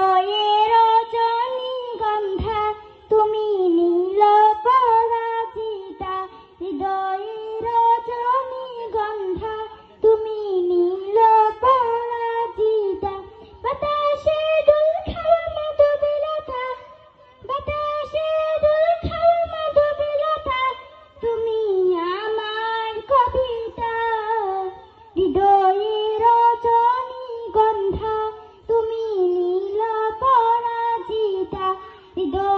Oh, yeah. Goodbye.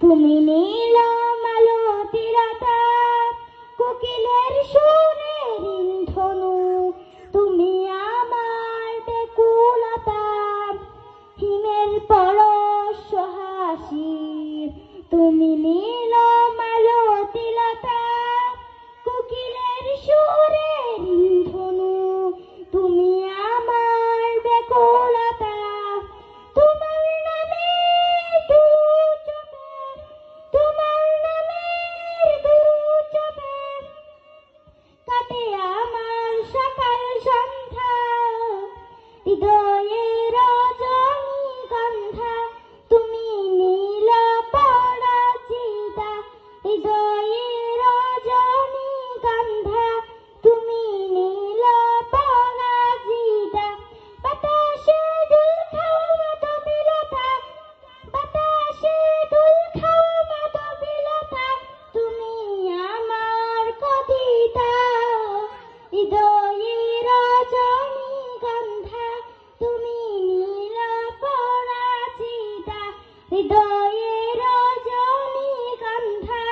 tu. ಇದು হৃদয়ে রজনী কান্ধা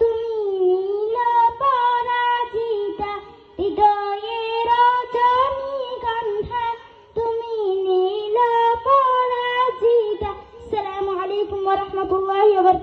তুমি নীল পরাজিতা। হৃদয়ে রজনী কান্ধা তুমি নীল পরাজিতা। আসসালামু আলাইকুম ওয়া রাহমাতুল্লাহি ওয়া